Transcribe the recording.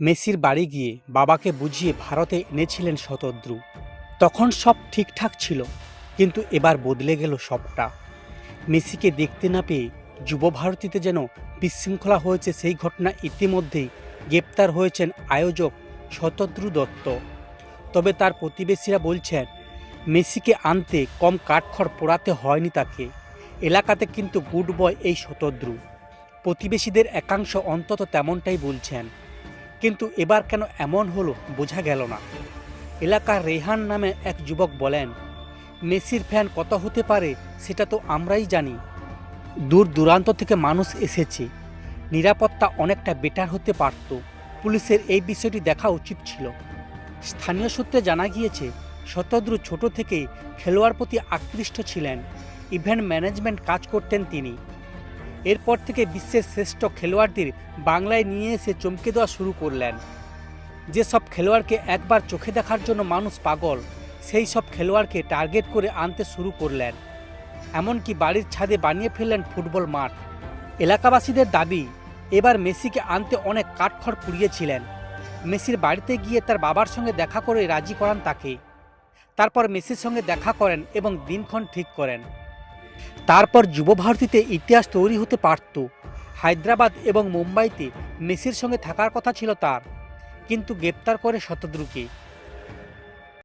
মেসির বাড়ি গিয়ে বাবাকে বুঝিয়ে ভারতে এনেছিলেন শতদ্রু। তখন সব ঠিকঠাক ছিল, কিন্তু এবার বদলে গেল সবটা। মেসিকে দেখতে না পেয়ে যুব ভারতীতে যেন বিশৃঙ্খলা হয়েছে সেই ঘটনা ইতিমধ্যেই গ্রেপ্তার হয়েছেন আয়োজক শতদ্রু দত্ত। তবে তার প্রতিবেশীরা বলছেন, মেসিকে আনতে কম কাঠখড় পোড়াতে হয়নি তাকে। এলাকাতে কিন্তু গুড বয় এই শতদ্রু। প্রতিবেশীদের একাংশ অন্তত তেমনটাই বলছেন। কিন্তু এবার কেন এমন হলো বোঝা গেল না। এলাকার রেহান নামে এক যুবক বলেন, মেসির ফ্যান কত হতে পারে সেটা তো আমরাই জানি। দূর দূরান্ত থেকে মানুষ এসেছে। নিরাপত্তা অনেকটা বেটার হতে পারত। পুলিশের এই বিষয়টি দেখা উচিত ছিল। স্থানীয় সূত্রে জানা গিয়েছে, শতদ্রু ছোট থেকেই খেলোয়াড় প্রতি আকৃষ্ট ছিলেন। ইভেন্ট ম্যানেজমেন্ট কাজ করতেন তিনি। এরপর থেকে বিশ্বের শ্রেষ্ঠ খেলোয়াড়দের বাংলায় নিয়ে এসে চমকে দেওয়া শুরু করলেন। যেসব খেলোয়াড়কে একবার চোখে দেখার জন্য মানুষ পাগল, সেই সব খেলোয়াড়কে টার্গেট করে আনতে শুরু করলেন। এমনকি বাড়ির ছাদে বানিয়ে ফেললেন ফুটবল মাঠ। এলাকাবাসীদের দাবি, এবার মেসিকে আনতে অনেক কাঠখড় পুড়িয়েছিলেন। মেসির বাড়িতে গিয়ে তার বাবার সঙ্গে দেখা করে রাজি করান তাকে। তারপর মেসির সঙ্গে দেখা করেন এবং দিনক্ষণ ঠিক করেন। তারপর যুব ভারতীতে ইতিহাস তৈরি হতে পারত। হায়দ্রাবাদ এবং মুম্বাইতে মেসির সঙ্গে থাকার কথা ছিল তার। কিন্তু গ্রেপ্তার করে শতদ্রুকে।